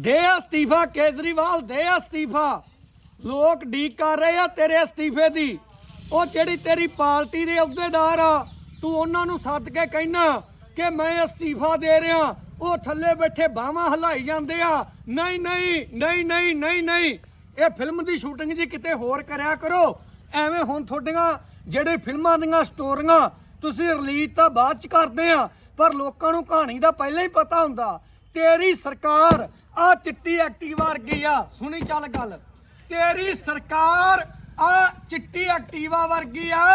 ਦੇ ਅਸਤੀਫਾ, ਕੇਜਰੀਵਾਲ ਦੇ ਅਸਤੀਫਾ। ਲੋਕ ਡੀਕ ਕਰ ਰਹੇ ਆ ਤੇਰੇ ਅਸਤੀਫੇ ਦੀ। ਉਹ ਜਿਹੜੀ ਤੇਰੀ ਪਾਰਟੀ ਦੇ ਅਹੁਦੇਦਾਰ ਆ, ਤੂੰ ਉਹਨਾਂ ਨੂੰ ਸੱਦ ਕੇ ਕਹਿਣਾ ਕਿ ਮੈਂ ਅਸਤੀਫਾ ਦੇ ਰਿਹਾ। ਉਹ ਥੱਲੇ ਬੈਠੇ ਬਾਹਾਂ ਹਲਾਈ ਜਾਂਦੇ ਆ। ਨਹੀਂ ਨਹੀਂ ਨਹੀਂ ਨਹੀਂ ਨਹੀਂ ਨਹੀਂ। ਇਹ ਫਿਲਮ ਦੀ ਸ਼ੂਟਿੰਗ ਜੀ ਕਿਤੇ ਹੋਰ ਕਰਿਆ ਕਰੋ। ਐਵੇਂ ਹੁਣ ਤੁਹਾਡੀਆਂ ਜਿਹੜੇ ਫਿਲਮਾਂ ਦੀਆਂ ਸਟੋਰੀਆਂ ਤੁਸੀਂ ਰਿਲੀਜ਼ ਤਾਂ ਬਾਅਦ ਚ ਕਰਦੇ ਆ, ਪਰ ਲੋਕਾਂ ਨੂੰ ਕਹਾਣੀ ਦਾ ਪਹਿਲਾਂ ਹੀ ਪਤਾ ਹੁੰਦਾ। ਤੇਰੀ ਸਰਕਾਰ, ਆ ਚਿੱਟੀ ਐਕਟਿਵਾ ਵਰਗੀ ਆ, ਸੁਣੀ ਚੱਲ ਗੱਲ। ਤੇਰੀ ਸਰਕਾਰ, ਆ ਚਿੱਟੀ ਐਕਟਿਵਾ ਵਰਗੀ ਆ,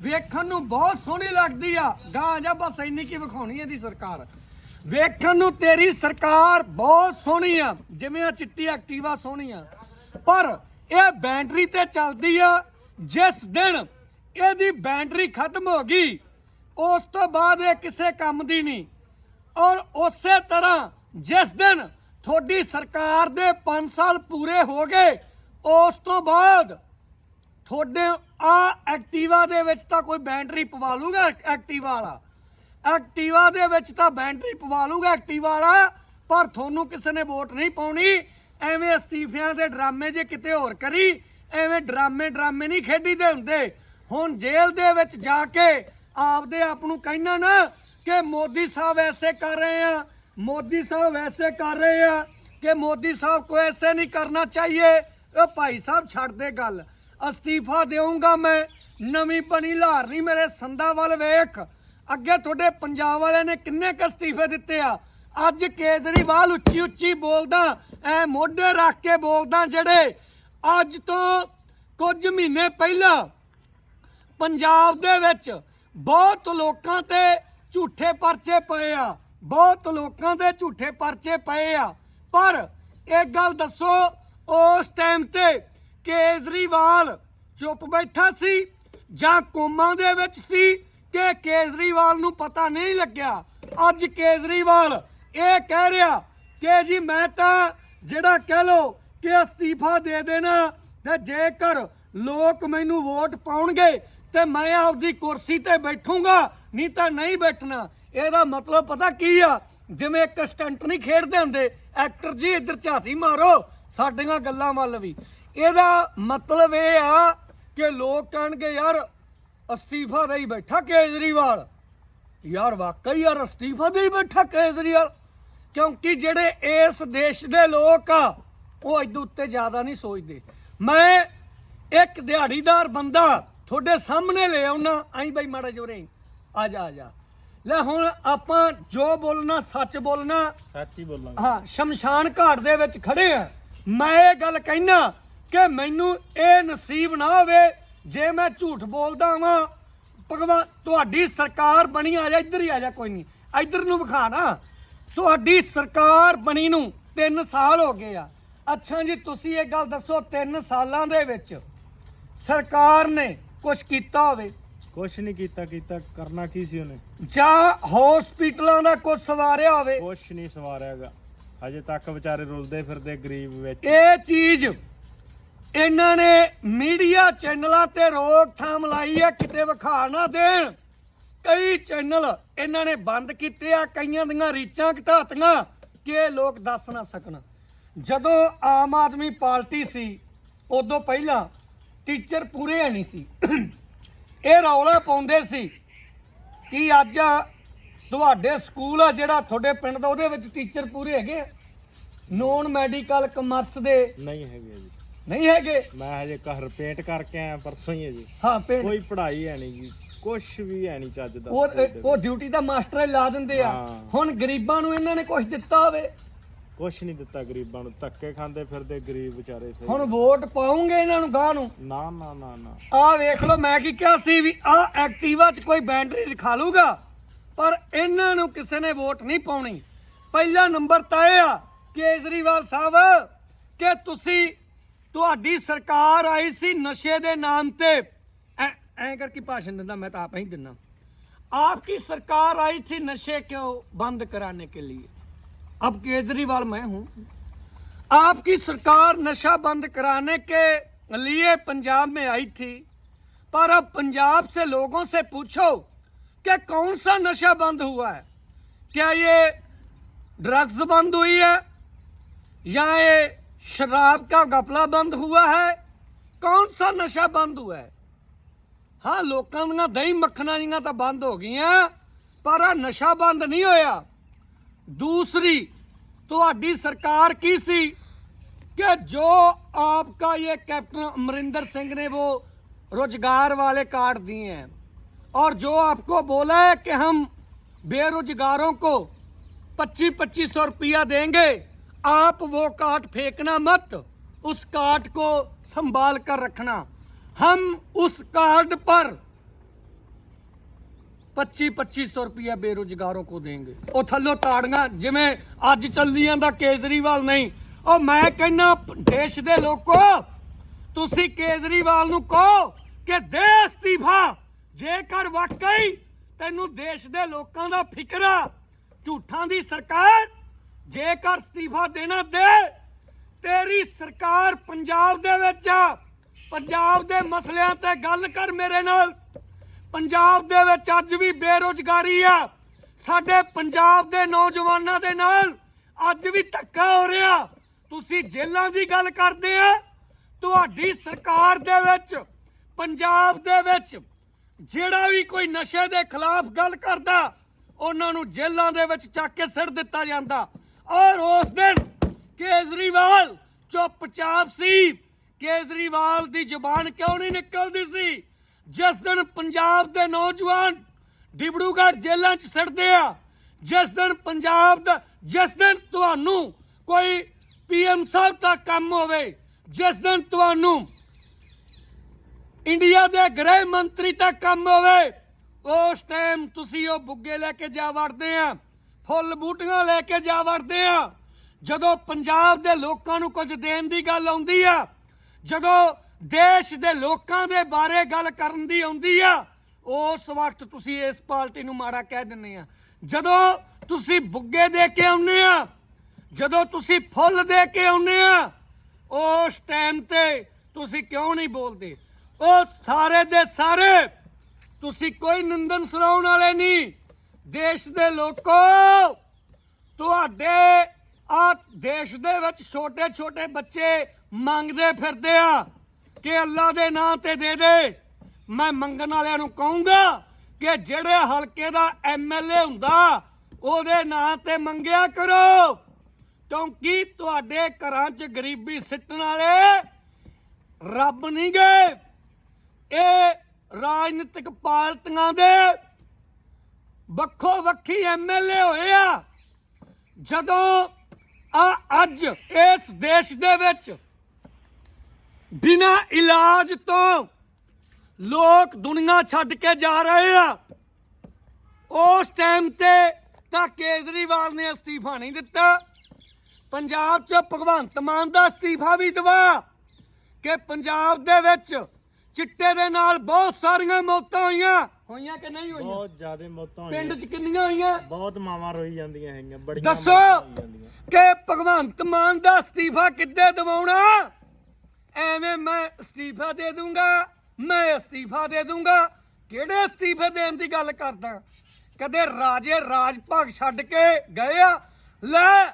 ਵੇਖਣ ਨੂੰ ਬਹੁਤ ਸੋਹਣੀ ਲੱਗਦੀ ਆ। ਗਾਂ ਜਾਂ ਬਸ ਇੰਨੀ ਕੀ ਵਿਖਾਉਣੀ ਇਹਦੀ ਸਰਕਾਰ। ਵੇਖਣ ਨੂੰ ਤੇਰੀ ਸਰਕਾਰ ਬਹੁਤ ਸੋਹਣੀ ਆ, ਜਿਵੇਂ ਆ ਚਿੱਟੀ ਐਕਟਿਵਾ ਸੋਹਣੀ ਆ। ਪਰ ਇਹ ਬੈਟਰੀ ਤੇ ਚੱਲਦੀ ਆ, ਜਿਸ ਦਿਨ ਇਹਦੀ ਬੈਟਰੀ ਖਤਮ ਹੋ ਗਈ, ਉਸ ਤੋਂ ਬਾਅਦ ਇਹ ਕਿਸੇ ਕੰਮ ਦੀ ਨਹੀਂ। ਔਰ ਉਸੇ ਤਰ੍ਹਾਂ ਜਿਸ ਦਿਨ ਤੁਹਾਡੀ ਸਰਕਾਰ ਦੇ 5 ਸਾਲ ਪੂਰੇ ਹੋ ਗਏ, ਉਸ ਤੋਂ ਬਾਅਦ ਤੁਹਾਡੇ ਆ ਐਕਟਿਵਾ ਦੇ ਵਿੱਚ ਤਾਂ ਕੋਈ ਬੈਟਰੀ ਪਵਾ ਲੂਗਾ ਐਕਟਿਵਾ ਵਾਲਾ। ਐਕਟਿਵਾ ਦੇ ਵਿੱਚ ਤਾਂ ਬੈਟਰੀ ਪਵਾ ਲੂਗਾ ਐਕਟਿਵਾ ਵਾਲਾ, ਪਰ ਤੁਹਾਨੂੰ ਕਿਸੇ ਨੇ ਵੋਟ ਨਹੀਂ ਪਾਉਣੀ। ਐਵੇਂ ਅਸਤੀਫਿਆਂ ਦੇ ਡਰਾਮੇ ਜੇ ਕਿਤੇ ਹੋਰ ਕਰੀ, ਐਵੇਂ ਡਰਾਮੇ ਡਰਾਮੇ ਨਹੀਂ ਖੇਡੀਦੇ ਹੁੰਦੇ। ਹੁਣ ਜੇਲ੍ਹ ਦੇ ਵਿੱਚ ਜਾ ਕੇ ਆਪਦੇ ਆਪ ਨੂੰ ਕਹਿਣਾ ਨਾ ਕਿ ਮੋਦੀ ਸਾਹਿਬ ਐਸੇ ਕਰ ਰਹੇ ਆ ਮੋਦੀ ਸਾਹਿਬ ਐਸੇ ਕਰ ਰਹੇ ਆ ਕਿ ਮੋਦੀ ਸਾਹਿਬ को ऐसे नहीं करना चाहिए ਉਹ ਭਾਈ ਸਾਹਿਬ ਛੱਡ ਦੇ ਗੱਲ ਅਸਤੀਫਾ ਦੇਵਾਂਗਾ ਮੈਂ ਨਵੀਂ ਬਣੀ ਲਾਹਰ ਨਹੀਂ ਮੇਰੇ ਸੰਦਾ ਵੱਲ ਵੇਖ ਅੱਗੇ ਤੁਹਾਡੇ ਪੰਜਾਬ ਵਾਲਿਆਂ ਨੇ ਕਿੰਨੇ ਕ ਅਸਤੀਫੇ ਦਿੱਤੇ ਆ ਅੱਜ ਕੇਜਰੀਵਾਲ ਉੱਚੀ ਉੱਚੀ ਬੋਲਦਾ ਐ ਮੋਢੇ ਰੱਖ ਕੇ ਬੋਲਦਾ ਜਿਹੜੇ ਅੱਜ ਤੋਂ ਕੁਝ ਮਹੀਨੇ ਪਹਿਲਾਂ ਪੰਜਾਬ ਦੇ ਵਿੱਚ ਬਹੁਤ ਲੋਕਾਂ ਤੇ ਝੂਠੇ ਪਰਚੇ ਪਏ ਆ ਬਹੁਤ ਲੋਕਾਂ ਦੇ ਝੂਠੇ ਪਰਚੇ ਪਏ ਆ। ਪਰ ਇੱਕ ਗੱਲ ਦੱਸੋ, ਉਸ ਟਾਈਮ ਤੇ ਕੇਜਰੀਵਾਲ ਚੁੱਪ ਬੈਠਾ ਸੀ ਜਾਂ ਕੋਮਾਂ ਦੇ ਵਿੱਚ ਸੀ ਕਿ ਕੇਜਰੀਵਾਲ ਨੂੰ ਪਤਾ ਨਹੀਂ ਲੱਗਿਆ? ਅੱਜ ਕੇਜਰੀਵਾਲ ਇਹ ਕਹਿ ਰਿਹਾ ਕਿ ਜੀ ਮੈਂ ਤਾਂ ਜਿਹੜਾ ਕਹਿ ਲੋ ਕਿ ਅਸਤੀਫਾ ਦੇ ਦੇਣਾ ਤੇ ਜੇਕਰ ਲੋਕ ਮੈਨੂੰ ਵੋਟ ਪਾਉਣਗੇ ਤੇ ਮੈਂ ਆਪਦੀ ਕੁਰਸੀ ਤੇ ਬੈਠੂੰਗਾ, ਨਹੀਂ ਤਾਂ ਨਹੀਂ ਬੈਠਣਾ। ਇਹਦਾ ਮਤਲਬ ਪਤਾ ਕੀ ਆ? ਜਿਵੇਂ ਇੱਕ ਸਟੰਟ ਨਹੀਂ ਖੇਡਦੇ ਹੁੰਦੇ, ਐਕਟਰ ਜੀ ਇੱਧਰ ਝਾਤੀ ਮਾਰੋ, ਸਾਡੀਆਂ ਗੱਲਾਂ ਵੱਲ ਵੀ। ਇਹਦਾ ਮਤਲਬ ਇਹ ਆ ਕਿ ਲੋਕ ਕਹਿਣਗੇ, ਯਾਰ, ਅਸਤੀਫਾ ਦੇ ਹੀ ਬੈਠਾ ਕੇਜਰੀਵਾਲ। ਯਾਰ, ਵਾਕਈ ਯਾਰ, ਅਸਤੀਫਾ ਦੇ ਹੀ ਬੈਠਾ ਕੇਜਰੀਵਾਲ? ਕਿਉਂਕਿ ਜਿਹੜੇ ਇਸ ਦੇਸ਼ ਦੇ ਲੋਕ ਆ, ਉਹ ਇਦੋਂ ਉੱਤੇ ਜ਼ਿਆਦਾ ਨਹੀਂ ਸੋਚਦੇ। ਮੈਂ ਇੱਕ ਦਿਹਾੜੀਦਾਰ ਬੰਦਾ ਤੁਹਾਡੇ ਸਾਹਮਣੇ ਲੈ ਆਉਣਾ ਆਈ ਬਾਈ ਮਾੜਾ ਜੋਰੇ ਆ ਜਾ ਆ ਜਾ। ਲੈ ਹੁਣ ਆਪਾਂ ਜੋ ਬੋਲਣਾ ਸੱਚ ਬੋਲਣਾ ਸੱਚ ਹੀ ਬੋਲਾਂਗੇ। ਹਾਂ ਸ਼ਮਸ਼ਾਨ ਘਾਟ ਦੇ ਵਿੱਚ ਖੜੇ ਆ। ਮੈਂ ਇਹ ਗੱਲ ਕਹਿਣਾ ਕਿ ਮੈਨੂੰ ਇਹ ਨਸੀਬ ਨਾ ਹੋਵੇ ਜੇ ਮੈਂ ਝੂਠ ਬੋਲਦਾ ਵਾਂ। ਭਗਵਾਨ ਤੁਹਾਡੀ ਸਰਕਾਰ ਬਣੀ ਆ ਜਾ ਇੱਧਰ ਹੀ ਆ ਜਾ ਕੋਈ ਨਹੀਂ। ਇੱਧਰ ਨੂੰ ਵਿਖਾ ਨਾ। ਤੁਹਾਡੀ ਸਰਕਾਰ ਬਣੀ ਨੂੰ 3 ਸਾਲ ਹੋ ਗਏ ਆ। ਅੱਛਾ ਜੀ ਤੁਸੀਂ ਇਹ ਗੱਲ ਦੱਸੋ 3 ਸਾਲਾਂ ਦੇ ਵਿੱਚ ਸਰਕਾਰ ਨੇ ਕੁਝ ਕੀਤਾ ਹੋਵੇ? ਕੁਛ ਨਹੀਂ ਕੀਤਾ ਕੀਤਾ ਕਰਨਾ ਕੀ ਸੀ ਉਹਨੇ? ਜਾਂ ਹਸਪੀਟਲਾਂ ਦਾ ਕੁਝ ਸਵਾਰਿਆ ਹੋਵੇ। ਕੁਛ ਨਹੀਂ ਸਵਾਰਿਆਗਾ। ਹਜੇ ਤੱਕ ਵਿਚਾਰੇ ਰੁਲਦੇ ਫਿਰਦੇ ਗਰੀਬ ਵਿੱਚ। ਇਹ ਚੀਜ਼ ਇਹਨਾਂ ਨੇ ਮੀਡੀਆ ਚੈਨਲਾਂ ਤੇ ਰੋਕਥਾਮ ਲਾਈ ਹੈ ਕਿਤੇ ਵਿਖਾ ਨਾ ਦੇਣ। ਕਈ ਚੈਨਲ ਇਹਨਾਂ ਨੇ ਬੰਦ ਕੀਤੇ ਆ ਕਈਆਂ ਦੀਆਂ ਰੀਚਾਂ ਘਟਾਤੀਆਂ ਕਿ ਇਹ ਲੋਕ ਦੱਸ ਨਾ ਸਕਣ। ਜਦੋਂ ਆਮ ਆਦਮੀ ਪਾਰਟੀ ਸੀ ਉਦੋਂ ਪਹਿਲਾਂ ਟੀਚਰ ਪੂਰੇ ਨਹੀਂ ਸੀ। ਇਹ ਰੌਲਾ ਪਾਉਂਦੇ ਸੀ ਕਿ ਅੱਜ ਤੁਹਾਡੇ ਸਕੂਲ ਆ ਜਿਹੜਾ ਤੁਹਾਡੇ ਪਿੰਡ ਦਾ ਉਹਦੇ ਵਿੱਚ ਟੀਚਰ ਪੂਰੇ ਹੈਗੇ ਨੋਨ ਮੈਡੀਕਲ ਕਮਰਸ ਦੇ ਨਹੀਂ ਹੈਗੇ ਜੀ। ਨਹੀਂ ਹੈਗੇ? ਮੈਂ ਹਜੇ ਘਰ ਪੇਂਟ ਕਰਕੇ ਆਇਆ ਪਰਸੋਂ ਹੀ ਹੈ ਜੀ। ਹਾਂ ਪਿੰਡ ਕੋਈ ਪੜ੍ਹਾਈ ਹੈ ਨਹੀਂ ਜੀ। ਕੁਛ ਵੀ ਹੈ ਨਹੀਂ ਚੱਜ ਦਾ ਉਹ ਉਹ ਡਿਊਟੀ ਦਾ ਮਾਸਟਰ ਹੀ ਲਾ ਦਿੰਦੇ ਆ। ਹੁਣ ਗਰੀਬਾਂ ਨੂੰ ਇਹਨਾਂ ਨੇ ਕੁਝ ਦਿੱਤਾ ਹੋਵੇ। ਕੁਛ ਨਹੀਂ ਦਿੱਤਾ ਗਰੀਬਾਂ ਨੂੰ ਧੱਕੇ ਖਾਂਦੇ ਫਿਰਦੇ ਗਰੀਬ ਵਿਚਾਰੇ ਸਹੀ ਹੁਣ ਵੋਟ ਪਾਉਂਗੇ ਇਹਨਾਂ ਨੂੰ ਗਾਹ ਨੂੰ ਨਾ ਨਾ ਨਾ ਨਾ ਆਹ ਵੇਖ ਲਓ ਮੈਂ ਕੀ ਕਿਹਾ ਸੀ ਵੀ ਆਹ ਐਕਟਿਵਾ 'ਚ ਕੋਈ ਬੈਟਰੀ ਦਿਖਾ ਲੂਗਾ ਪਰ ਇਹਨਾਂ ਨੂੰ ਕਿਸੇ ਨੇ ਵੋਟ ਨਹੀਂ ਪਾਉਣੀ ਪਹਿਲਾ ਨੰਬਰ ਤਾਂ ਇਹ ਆ ਕੇਜਰੀਵਾਲ ਸਾਹਿਬ ਕਿ ਤੁਸੀਂ ਤੁਹਾਡੀ ਸਰਕਾਰ ਆਈ ਸੀ ਨਸ਼ੇ ਦੇ ਨਾਮ ਤੇ ਐ ਐਂ ਕਰਕੇ ਭਾਸ਼ਣ ਦਿੰਦਾ ਮੈਂ ਤਾਂ ਆਪ ਹੀ ਦਿੰਦਾ आपकी सरकार आई थी नशे को बंद कराने के लिए अब केजरीवाल मैं हूं आपकी सरकार नशा बंद कराने के लिए पंजाब में आई थी पर अब पंजाब से लोगों से पूछो कि कौन सा नशा बंद हुआ है क्या ये ड्रग्स बंद हुई है या ये शराब का गपला बंद हुआ है कौन सा नशा बंद हुआ है ਹਾਂ ਲੋਕਾਂ ਦੀਆਂ ਦਹੀਂ ਮੱਖਣਾਂ ਜੀਆਂ ਤਾਂ ਬੰਦ ਹੋ ਗਈਆਂ ਪਰ ਆ ਨਸ਼ਾ ਬੰਦ ਨਹੀਂ ਹੋਇਆ दूसरी ਤੁਹਾਡੀ ਸਰਕਾਰ ਕੀ ਸੀ कि जो आपका ये कैप्टन अमरिंदर सिंह ने वो रोजगार वाले कार्ड दिए हैं और जो आपको बोला है कि हम बेरोजगारों को पच्चीस पच्चीस सौ रुपया देंगे आप वो कार्ड फेंकना मत उस कार्ड को संभाल कर रखना हम उस कार्ड पर 25 2500 ਰੁਪਇਆ ਬੇਰੁਜ਼ਗਾਰੋਂ ਕੋ ਦੇਂਗੇ ਉਹ ਥੱਲੋਂ ਤਾੜੀਆਂ, ਜਿਵੇਂ ਅੱਜ ਚੱਲੀ ਜਾਂਦਾ ਕੇਜਰੀਵਾਲ ਨਹੀਂ। ਉਹ ਮੈਂ ਕਹਿੰਨਾ ਦੇਸ਼ ਦੇ ਲੋਕੋ, ਤੁਸੀਂ ਕੇਜਰੀਵਾਲ ਨੂੰ ਕਹੋ ਕਿ ਦੇ ਅਸਤੀਫਾ ਜੇਕਰ ਵਾਕਈ ਤੈਨੂੰ ਦੇਸ਼ ਦੇ ਲੋਕਾਂ ਦਾ ਫਿਕਰ ਆ, ਝੂਠਾਂ ਦੀ ਸਰਕਾਰ ਜੇਕਰ ਅਸਤੀਫਾ ਦੇਣਾ ਦੇ, ਤੇਰੀ ਸਰਕਾਰ ਪੰਜਾਬ ਦੇ ਵਿੱਚ ਪੰਜਾਬ ਦੇ ਮਸਲਿਆਂ ਤੇ ਗੱਲ ਕਰ ਮੇਰੇ ਨਾਲ। ਪੰਜਾਬ ਦੇ ਵਿੱਚ ਅੱਜ ਵੀ ਬੇਰੋਜ਼ਗਾਰੀ ਆ। ਸਾਡੇ ਪੰਜਾਬ ਦੇ ਨੌਜਵਾਨਾਂ ਦੇ ਨਾਲ ਅੱਜ ਵੀ ਧੱਕਾ ਹੋ ਰਿਹਾ। ਤੁਸੀਂ ਜੇਲਾਂ ਦੀ ਗੱਲ ਕਰਦੇ ਆ। ਤੁਹਾਡੀ ਸਰਕਾਰ ਦੇ ਵਿੱਚ, ਪੰਜਾਬ ਦੇ ਵਿੱਚ ਜਿਹੜਾ ਵੀ ਕੋਈ ਨਸ਼ੇ ਦੇ ਖਿਲਾਫ ਗੱਲ ਕਰਦਾ, ਉਹਨਾਂ ਨੂੰ ਜੇਲ੍ਹਾਂ ਦੇ ਵਿੱਚ ਚੱਕ ਕੇ ਸਿੱਟ ਦਿੱਤਾ ਜਾਂਦਾ। ਔਰ ਉਸ ਦਿਨ ਕੇਜਰੀਵਾਲ ਚੁੱਪਚਾਪ ਸੀ। ਕੇਜਰੀਵਾਲ ਦੀ ਜ਼ੁਬਾਨ ਕਿਉਂ ਨਹੀਂ ਨਿਕਲਦੀ ਸੀ? ਜਿਸ ਦਿਨ ਪੰਜਾਬ ਦੇ ਨੌਜਵਾਨ ਡਿਬੜੂਗੜ੍ਹ ਜੇਲ੍ਹਾਂ 'ਚ ਸੜਦੇ ਆ, ਜਿਸ ਦਿਨ ਪੰਜਾਬ ਦਾ, ਜਿਸ ਦਿਨ ਤੁਹਾਨੂੰ ਕੋਈ ਪੀਐਮ ਸਾਹਿਬ ਦਾ ਕੰਮ ਹੋਵੇ, ਜਿਸ ਦਿਨ ਤੁਹਾਨੂੰ ਇੰਡੀਆ ਦੇ ਗ੍ਰਹਿ ਮੰਤਰੀ ਦਾ ਕੰਮ ਹੋਵੇ, ਉਸ ਟਾਈਮ ਤੁਸੀਂ ਉਹ ਬੁੱਗੇ ਲੈ ਕੇ ਜਾ ਵੜਦੇ ਆ, ਫੁੱਲ ਬੂਟੀਆਂ ਲੈ ਕੇ ਜਾ ਵੜਦੇ ਆ। ਜਦੋਂ ਪੰਜਾਬ ਦੇ ਲੋਕਾਂ ਨੂੰ ਕੁਝ ਦੇਣ ਦੀ ਗੱਲ ਆਉਂਦੀ ਆ, ਜਦੋਂ ਦੇਸ਼ ਦੇ ਲੋਕਾਂ ਦੇ ਬਾਰੇ ਗੱਲ ਕਰਨ ਦੀ ਆਉਂਦੀ ਆ, ਉਸ ਵਕਤ ਤੁਸੀਂ ਇਸ ਪਾਰਟੀ ਨੂੰ ਮਾੜਾ ਕਹਿ ਦਿੰਦੇ ਆ। ਜਦੋਂ ਤੁਸੀਂ ਬੁੱਗੇ ਦੇ ਕੇ ਆਉਂਦੇ ਆ, ਜਦੋਂ ਤੁਸੀਂ ਫੁੱਲ ਦੇ ਕੇ ਆਉਂਦੇ ਆ, ਉਸ ਟਾਈਮ ਤੇ ਤੁਸੀਂ ਕਿਉਂ ਨਹੀਂ ਬੋਲਦੇ? ਉਹ ਸਾਰੇ ਦੇ ਸਾਰੇ, ਤੁਸੀਂ ਕੋਈ ਨਿੰਦਨ ਸੁਣਾਉਣ ਵਾਲੇ ਨਹੀਂ। ਦੇਸ਼ ਦੇ ਲੋਕੋ, ਤੁਹਾਡੇ ਆ ਦੇਸ਼ ਦੇ ਵਿੱਚ ਛੋਟੇ ਛੋਟੇ ਬੱਚੇ ਮੰਗਦੇ ਫਿਰਦੇ ਆ। ਕਿ ਅੱਲਾ ਦੇ ਨਾਂ ਤੇ ਦੇ ਦੇ। ਮੈਂ ਮੰਗਣ ਵਾਲਿਆਂ ਨੂੰ ਕਹੂੰਗਾ ਕਿ ਜਿਹੜੇ ਹਲਕੇ ਦਾ ਐਮਐਲਏ ਹੁੰਦਾ, ਉਹਦੇ ਨਾਂ ਤੇ ਮੰਗਿਆ ਕਰੋ। ਕਿਉਂਕਿ ਤੁਹਾਡੇ ਘਰਾਂ 'ਚ ਗਰੀਬੀ ਸਿੱਟਣ ਵਾਲੇ ਰੱਬ ਨਹੀਂ ਗਏ ਇਹ ਰਾਜਨੀਤਿਕ ਪਾਰਟੀਆਂ ਦੇ ਵੱਖੋ ਵੱਖੀ ਐਮਐਲਏ ਹੋਏ ਆ। ਜਦੋਂ ਆ ਅੱਜ ਇਸ ਦੇਸ਼ ਦੇ ਵਿੱਚ ਬਿਨਾ ਇਲਾਜ ਤੋਂ ਲੋਕ ਦੁਨੀਆ ਛੱਡ ਕੇ ਜਾ ਰਹੇ ਆ। ਉਸ ਟਾਈਮ ਤੇ ਤਾਂ ਕੇਜਰੀਵਾਲ ਨੇ ਅਸਤੀਫਾ ਨਹੀਂ ਦਿੱਤਾ। ਪੰਜਾਬ 'ਚ ਭਗਵੰਤ ਮਾਨ ਦਾ ਅਸਤੀਫਾ ਵੀ ਦਵਾ ਕਿ ਪੰਜਾਬ ਦੇ ਵਿੱਚ ਚਿੱਟੇ ਦੇ ਨਾਲ ਬਹੁਤ ਸਾਰੀਆਂ ਮੌਤਾਂ ਹੋਈਆਂ। ਹੋਈਆਂ ਕਿ ਨਹੀਂ ਹੋਈਆਂ? ਬਹੁਤ ਜ਼ਿਆਦਾ ਮੌਤਾਂ ਹੋਈਆਂ। ਪਿੰਡ 'ਚ ਕਿੰਨੀਆਂ ਹੋਈਆਂ? ਬਹੁਤ ਮਾਵਾਂ ਰੋਈ ਜਾਂਦੀਆਂ ਹੈਗੀਆਂ ਬੜੀਆਂ ਦੱਸੋ ਕਿ ਭਗਵੰਤ ਮਾਨ ਦਾ ਅਸਤੀਫਾ ਕਿੱਦੇ ਦਿਵਾਉਣਾ? ਐਵੇਂ ਮੈਂ ਅਸਤੀਫਾ ਦੇ ਦੂੰਗਾ, ਮੈਂ ਅਸਤੀਫਾ ਦੇ ਦੂੰਗਾ। ਕਿਹੜੇ ਅਸਤੀਫੇ ਦੇਣ ਦੀ ਗੱਲ ਕਰਦਾ? ਕਦੇ ਰਾਜੇ ਰਾਜ ਭਾਗ ਛੱਡ ਕੇ ਗਏ ਆ? ਲੈ,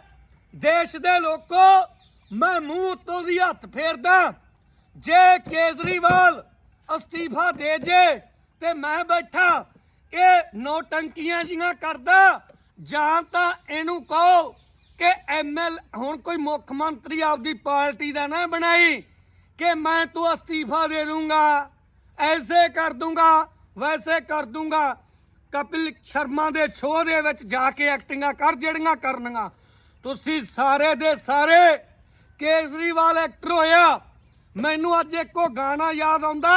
ਦੇਸ਼ ਦੇ ਲੋਕੋ, ਮੈਂ ਮੂੰਹ ਉੱਤੋਂ ਦੀ ਹੱਥ ਫੇਰਦਾ। ਜੇ ਕੇਜਰੀਵਾਲ ਅਸਤੀਫਾ ਦੇ ਜੇ ਤੇ ਮੈਂ ਬੈਠਾ, ਇਹ ਨੋਟੰਕੀਆਂ ਜੀਆਂ ਕਰਦਾ, ਜਾਂ ਤਾਂ ਇਹਨੂੰ ਕਹੋ ਕਿ ਐਮਐਲ ਹੁਣ ਕੋਈ ਮੁੱਖ ਮੰਤਰੀ ਆਪਦੀ ਪਾਰਟੀ ਦਾ ਨਾ ਬਣਾਈ। ਕਿ ਮੈਂ ਤੂੰ ਅਸਤੀਫਾ ਦੇ ਦੂੰਗਾ, ਐਸੇ ਕਰ ਦੂੰਗਾ, ਵੈਸੇ ਕਰ ਦੂੰਗਾ। ਕਪਿਲ ਸ਼ਰਮਾ ਦੇ ਸ਼ੋਅ ਦੇ ਵਿੱਚ ਜਾ ਕੇ ਐਕਟਿੰਗਾਂ ਕਰ ਜਿਹੜੀਆਂ ਕਰਨੀਆਂ। ਤੁਸੀਂ ਸਾਰੇ ਦੇ ਸਾਰੇ ਕੇਜਰੀਵਾਲ ਐਕਟਰ ਹੋਇਆ ਮੈਨੂੰ ਅੱਜ ਇੱਕੋ ਗਾਣਾ ਯਾਦ ਆਉਂਦਾ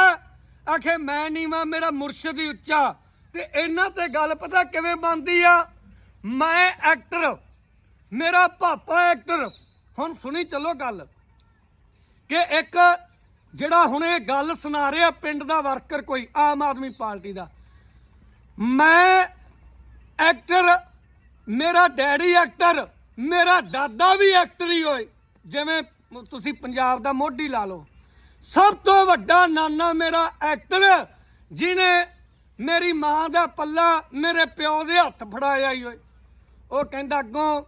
ਆਖੇ, ਮੈਂ ਨਹੀਂ, ਮੈਂ ਮੇਰਾ ਮੁਰਸ਼ਿਦ ਹੀ ਉੱਚਾ। ਤੇ ਇਹਨਾਂ ਤੇ ਗੱਲ ਪਤਾ ਕਿਵੇਂ ਬਣਦੀ ਆ? ਮੈਂ ਐਕਟਰ ਮੇਰਾ ਪਾਪਾ ਐਕਟਰ ਹੁਣ ਸੁਣੀ, ਚੱਲੋ ਗੱਲ। ਕਿ ਇੱਕ ਜਿਹੜਾ ਹੁਣ ਇਹ ਗੱਲ ਸੁਣਾ ਰਿਹਾ ਪਿੰਡ ਦਾ ਵਰਕਰ ਕੋਈ, ਆਮ ਆਦਮੀ ਪਾਰਟੀ ਦਾ। ਮੈਂ ਐਕਟਰ, ਮੇਰਾ ਡੈਡੀ ਐਕਟਰ, ਮੇਰਾ ਦਾਦਾ ਵੀ ਐਕਟਰ ਹੀ ਹੋਏ। ਜਿਵੇਂ ਤੁਸੀਂ ਪੰਜਾਬ ਦਾ ਮੋਢੀ ਲਾ ਲਓ। ਸਭ ਤੋਂ ਵੱਡਾ ਨਾਨਾ ਮੇਰਾ ਐਕਟਰ ਜਿਨੇ ਮੇਰੀ ਮਾਂ ਦਾ ਪੱਲਾ ਮੇਰੇ ਪਿਓ ਦੇ ਹੱਥ ਫੜਾਇਆ ਹੀ ਹੋਏ। ਉਹ ਕਹਿੰਦਾ, ਅੱਗੋਂ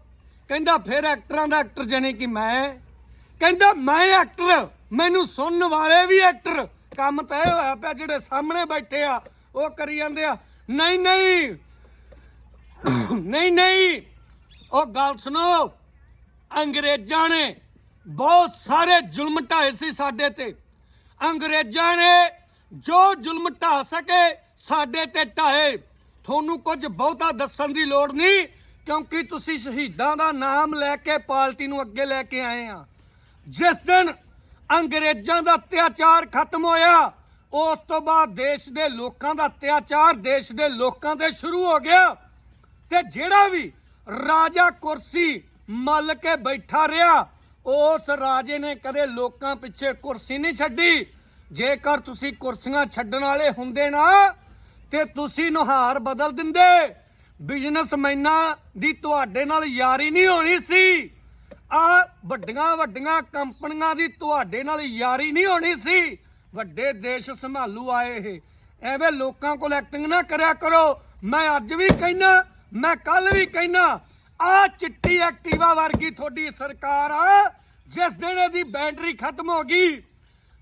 ਕਹਿੰਦਾ ਫਿਰ ਐਕਟਰਾਂ ਦਾ ਐਕਟਰ ਜਾਣੀ ਕਿ ਮੈਂ ਕਹਿੰਦਾ, ਮੈਂ ਐਕਟਰ ਮੈਨੂੰ ਸੁਣਨ ਵਾਲੇ ਵੀ ਐਕਟਰ ਕੰਮ ਤਾਂ ਇਹ ਹੋਇਆ ਪਿਆ, ਜਿਹੜੇ ਸਾਹਮਣੇ ਬੈਠੇ ਆ, ਉਹ ਕਰੀ ਜਾਂਦੇ ਆ, ਨਹੀਂ ਨਹੀਂ ਨਹੀਂ ਨਹੀਂ, ਉਹ ਗੱਲ ਸੁਣੋ, ਅੰਗਰੇਜ਼ਾਂ ਨੇ ਬਹੁਤ ਸਾਰੇ ਜ਼ੁਲਮ ਢਾਏ ਸੀ ਸਾਡੇ ਤੇ। ਅੰਗਰੇਜ਼ਾਂ ਨੇ ਜੋ ਜ਼ੁਲਮ ਢਾ ਸਕੇ, ਸਾਡੇ ਤੇ ਢਾਏ। ਤੁਹਾਨੂੰ ਕੁਝ ਬਹੁਤਾ ਦੱਸਣ ਦੀ ਲੋੜ ਨਹੀਂ, ਕਿਉਂਕਿ ਤੁਸੀਂ ਸ਼ਹੀਦਾਂ ਦਾ ਨਾਮ ਲੈ ਕੇ ਪਾਰਟੀ ਨੂੰ ਅੱਗੇ ਲੈ ਕੇ ਆਏ ਆ। ਜਿਸ ਦਿਨ ਅੰਗਰੇਜ਼ਾਂ ਦਾ ਅਤਿਆਚਾਰ ਖਤਮ ਹੋਇਆ, ਉਸ ਤੋਂ ਬਾਅਦ ਦੇਸ਼ ਦੇ ਲੋਕਾਂ ਦਾ ਅਤਿਆਚਾਰ ਦੇਸ਼ ਦੇ ਲੋਕਾਂ ਤੇ ਸ਼ੁਰੂ ਹੋ ਗਿਆ ਤੇ ਜਿਹੜਾ ਵੀ ਰਾਜਾ ਕੁਰਸੀ ਮੱਲ ਕੇ ਬੈਠਾ ਰਿਹਾ, ਉਸ ਰਾਜੇ ਨੇ ਕਦੇ ਲੋਕਾਂ ਪਿੱਛੇ ਕੁਰਸੀ ਨਹੀਂ ਛੱਡੀ। ਜੇਕਰ ਤੁਸੀਂ ਕੁਰਸੀਆਂ ਛੱਡਣ ਵਾਲੇ ਹੁੰਦੇ ਨਾ, ਤੇ ਤੁਸੀਂ ਨੁਹਾਰ ਬਦਲ ਦਿੰਦੇ। ਬਿਜ਼ਨਸਮੈਨਾਂ ਦੀ ਤੁਹਾਡੇ ਨਾਲ ਯਾਰੀ ਨਹੀਂ ਹੋਣੀ ਸੀ। ਆ ਵੱਡੀਆਂ ਵੱਡੀਆਂ ਕੰਪਨੀਆਂ ਦੀ ਤੁਹਾਡੇ ਨਾਲ ਯਾਰੀ ਨਹੀਂ ਹੋਣੀ ਸੀ। ਵੱਡੇ ਦੇਸ਼ ਸੰਭਾਲੂ ਆਏ ਇਹ। ਐਵੇਂ ਲੋਕਾਂ ਕੋਲ ਐਕਟਿੰਗ ਨਾ ਕਰਿਆ ਕਰੋ। ਮੈਂ ਅੱਜ ਵੀ ਕਹਿਣਾ ਮੈਂ ਕੱਲ ਵੀ ਕਹਿਣਾ ਆ ਚਿੱਟੀ ਐਕਟਿਵਾ ਵਰਗੀ ਤੁਹਾਡੀ ਸਰਕਾਰ ਆ, ਜਿਸ ਦਿਨ ਇਹਦੀ ਬੈਟਰੀ ਖਤਮ ਹੋ ਗਈ,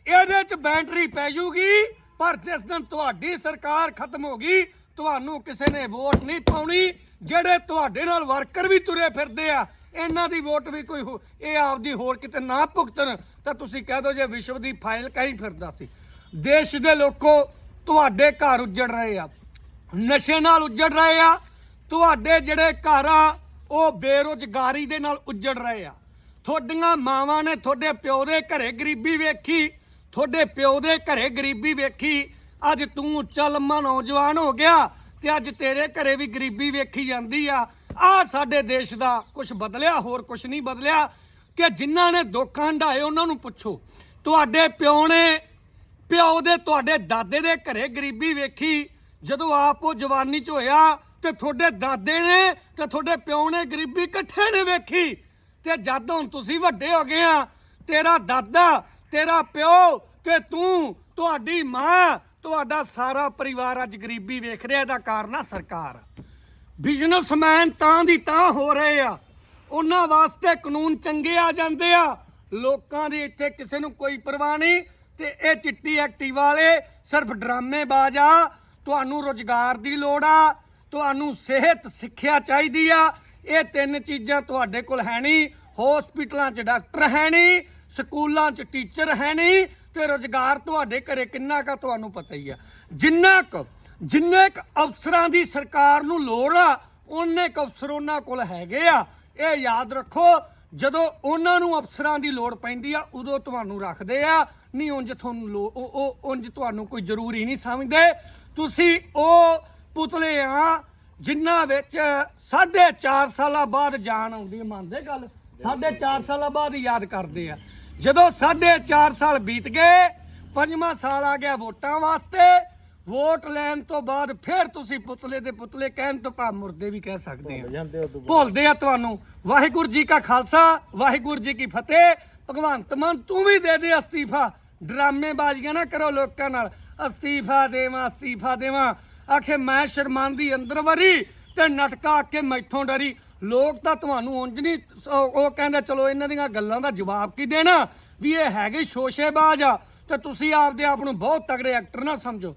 ਇਹਦੇ ਚ ਬੈਟਰੀ ਪੈ ਜੂਗੀ, ਪਰ ਜਿਸ ਦਿਨ ਤੁਹਾਡੀ ਸਰਕਾਰ ਖਤਮ ਹੋ ਗਈ, ਤੁਹਾਨੂੰ ਕਿਸੇ ਨੇ ਵੋਟ ਨਹੀਂ ਪਾਉਣੀ, ਜਿਹੜੇ ਤੁਹਾਡੇ ਨਾਲ ਵਰਕਰ ਵੀ ਤੁਰੇ ਫਿਰਦੇ ਆ ਇਹਨਾਂ ਦੀ ਵੋਟ ਵੀ ਕੋਈ ਹੋ- ਇਹ ਆਪਦੀ ਹੋਰ ਕਿਤੇ ਨਾ ਭੁਗਤਣ, ਤਾਂ ਤੁਸੀਂ ਕਹਿ ਦਿਓ ਜੇ ਵਿਸ਼ਵ ਦੀ ਫਾਈਲ ਕਹੀਂ ਫਿਰਦਾ ਸੀ। ਦੇਸ਼ ਦੇ ਲੋਕੋ, ਤੁਹਾਡੇ ਘਰ ਉੱਜੜ ਰਹੇ ਆ। ਨਸ਼ੇ ਨਾਲ ਉੱਜੜ ਰਹੇ ਆ। ਤੁਹਾਡੇ ਜਿਹੜੇ ਘਰ ਆ, ਉਹ ਬੇਰੁਜ਼ਗਾਰੀ ਦੇ ਨਾਲ ਉੱਜੜ ਰਹੇ ਆ। ਤੁਹਾਡੀਆਂ ਮਾਵਾਂ ਨੇ ਤੁਹਾਡੇ ਪਿਓ ਦੇ ਘਰੇ ਗਰੀਬੀ ਵੇਖੀ, ਤੁਹਾਡੇ ਪਿਓ ਦੇ ਘਰੇ ਗਰੀਬੀ ਵੇਖੀ। ਅੱਜ ਤੂੰ ਚੱਲ ਮਾ ਨੌਜਵਾਨ ਹੋ ਗਿਆ ਤੇ ਅੱਜ ਤੇਰੇ ਘਰੇ ਵੀ ਗਰੀਬੀ ਵੇਖੀ ਜਾਂਦੀ ਆ। ਆ ਸਾਡੇ ਦੇਸ਼ ਦਾ ਕੁਝ ਬਦਲਿਆ, ਹੋਰ ਕੁਝ ਨਹੀਂ ਬਦਲਿਆ। ਕਿ ਜਿਨ੍ਹਾਂ ਨੇ ਦੁੱਖ ਹੰਢਾਏ, ਉਹਨਾਂ ਨੂੰ ਪੁੱਛੋ। ਤੁਹਾਡੇ ਪਿਓ ਨੇ, ਪਿਓ ਦੇ ਤੁਹਾਡੇ ਦਾਦੇ ਦੇ ਘਰੇ ਗਰੀਬੀ ਵੇਖੀ। ਜਦੋਂ ਆਪ ਉਹ ਜਵਾਨੀ ਚ ਹੋਇਆ, ਤੇ ਤੁਹਾਡੇ ਦਾਦੇ ਨੇ ਤੇ ਤੁਹਾਡੇ ਪਿਓ ਨੇ ਗਰੀਬੀ ਇਕੱਠੇ ਨੇ ਵੇਖੀ। ਤੇ ਜਦ ਹੁਣ ਤੁਸੀਂ ਵੱਡੇ ਹੋ ਗਏ ਆ, ਤੇਰਾ ਦਾਦਾ, ਤੇਰਾ ਪਿਓ ਤੇ ਤੂੰ, ਤੁਹਾਡੀ ਮਾਂ, ਤੁਹਾਡਾ ਸਾਰਾ ਪਰਿਵਾਰ ਅੱਜ ਗਰੀਬੀ ਵੇਖ ਰਿਹਾ, ਇਹਦਾ ਕਾਰਨ ਆ ਸਰਕਾਰ। ਬਿਜ਼ਨਸਮੈਨ ਤਾਂ ਦੀ ਤਾਂ ਹੋ ਰਹੇ ਆ। ਉਹਨਾਂ ਵਾਸਤੇ ਕਾਨੂੰਨ ਚੰਗੇ ਆ ਜਾਂਦੇ ਆ। ਲੋਕਾਂ ਦੀ ਇੱਥੇ ਕਿਸੇ ਨੂੰ ਕੋਈ ਪਰਵਾਹ ਨਹੀਂ ਤੇ ਇਹ ਚਿੱਟੀ ਐਕਟਿਵ ਵਾਲੇ ਸਿਰਫ ਡਰਾਮੇਬਾਜ਼ ਆ। ਤੁਹਾਨੂੰ ਰੋਜ਼ਗਾਰ ਦੀ ਲੋੜ ਆ। ਤੁਹਾਨੂੰ ਸਿਹਤ, ਸਿੱਖਿਆ ਚਾਹੀਦੀ ਆ। ਇਹ ਤਿੰਨ ਚੀਜ਼ਾਂ ਤੁਹਾਡੇ ਕੋਲ ਹੈ ਨਹੀਂ। ਹਸਪੀਟਲਾਂ 'ਚ ਡਾਕਟਰ ਹੈ ਨਹੀਂ, ਸਕੂਲਾਂ 'ਚ ਟੀਚਰ ਹੈ ਨਹੀਂ ਤੇ ਰੋਜ਼ਗਾਰ ਤੁਹਾਡੇ ਘਰੇ ਕਿੰਨਾ ਕਾ ਤੁਹਾਨੂੰ ਪਤਾ ਹੀ ਆ। ਜਿੰਨਾ ਕੁ ਜਿੰਨੇ ਕੁ ਅਫਸਰਾਂ ਦੀ ਸਰਕਾਰ ਨੂੰ ਲੋੜ ਆ, ਉਹਨੇ ਕੁ ਅਫਸਰ ਉਹਨਾਂ ਕੋਲ ਹੈਗੇ ਆ। ਇਹ ਯਾਦ ਰੱਖੋ, ਜਦੋਂ ਉਹਨਾਂ ਨੂੰ ਅਫਸਰਾਂ ਦੀ ਲੋੜ ਪੈਂਦੀ ਆ, ਉਦੋਂ ਤੁਹਾਨੂੰ ਰੱਖਦੇ ਆ। ਨਹੀਂ, ਉਂਝ ਤੁਹਾਨੂੰ ਲੋ- ਉਹ ਉਂਝ ਤੁਹਾਨੂੰ ਕੋਈ ਜ਼ਰੂਰੀ ਨਹੀਂ ਸਮਝਦੇ। ਤੁਸੀਂ ਉਹ ਪੁਤਲੇ ਆ, ਜਿਨ੍ਹਾਂ ਵਿੱਚ ਸਾਢੇ 4 ਸਾਲਾਂ ਬਾਅਦ ਜਾਨ ਆਉਂਦੀ ਮੰਨਦੇ ਗੱਲ? ਸਾਢੇ 4 ਸਾਲਾਂ ਬਾਅਦ ਯਾਦ ਕਰਦੇ ਆ। ਜਦੋਂ ਸਾਢੇ 4 ਸਾਲ ਬੀਤ ਗਏ, ਪੰਜਵਾਂ ਸਾਲ ਆ ਗਿਆ ਵੋਟਾਂ ਵਾਸਤੇ ਵੋਟ ਲੈਣ ਤੋਂ ਬਾਅਦ ਫਿਰ ਤੁਸੀਂ ਪੁਤਲੇ ਦੇ ਪੁਤਲੇ ਕਹਿਣ ਤੋਂ ਭਾ ਮੁਰਦੇ ਵੀ ਕਹਿ ਸਕਦੇ ਆ। ਜਾਂਦੇ ਉਦੋਂ ਭੁੱਲਦੇ ਆ ਤੁਹਾਨੂੰ। ਵਾਹਿਗੁਰੂ ਜੀ ਕਾ ਖਾਲਸਾ ਵਾਹਿਗੁਰੂ ਜੀ ਕੀ ਫਤਿਹ। ਭਗਵੰਤ ਮਾਨ ਤੂੰ ਵੀ ਦੇ ਦੇ ਅਸਤੀਫਾ। ਡਰਾਮੇਬਾਜ਼ੀਆਂ ਨਾ ਕਰੋ ਲੋਕਾਂ ਨਾਲ। ਅਸਤੀਫਾ ਦੇਵਾਂ ਅਸਤੀਫਾ ਦੇਵਾਂ। ਆਖੇ ਮੈਂ ਸ਼ਰਮਾਂਦੀ ਅੰਦਰ ਵਰੀ ਤੇ ਨਟਕਾ ਆਕੇ ਮੈਥੋਂ ਡਰੀ। ਲੋਕ ਤਾਂ ਤੁਹਾਨੂੰ ਉਂਝ ਨਹੀਂ ਉਹ ਉਹ ਕਹਿੰਦੇ ਚਲੋ ਇਹਨਾਂ ਦੀਆਂ ਗੱਲਾਂ ਦਾ ਜਵਾਬ ਕੀ ਦੇਣਾ? ਵੀ ਇਹ ਹੈਗੇ ਸ਼ੋਸ਼ੇਬਾਜ਼ ਆ। ਤੇ ਤੁਸੀਂ ਆਪਦੇ ਆਪ ਨੂੰ ਬਹੁਤ ਤਗੜੇ ਐਕਟਰ ਨਾ ਸਮਝੋ।